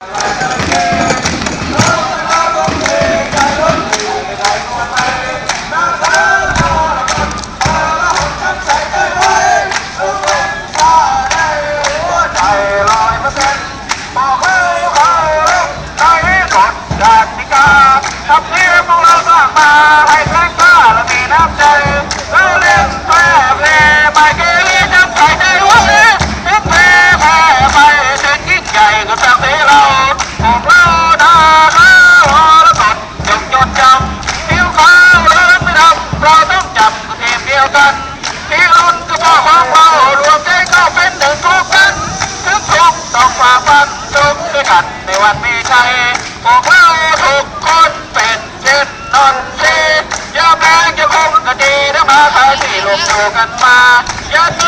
Thank you. กันที่รุ่นก็บอกของเรารวมใจก็เป็นหนึ่งทุกกันทุกทุกต้องฝ่าฟันทุกด้วยกันในวันมีชัยพวกเราทุกคนเป็นเช่นนนทรีอย่าแพ้อย่าคงกะดีนะมาใครที่ลงดูกันมาอย่าซื้อเห็นหยุด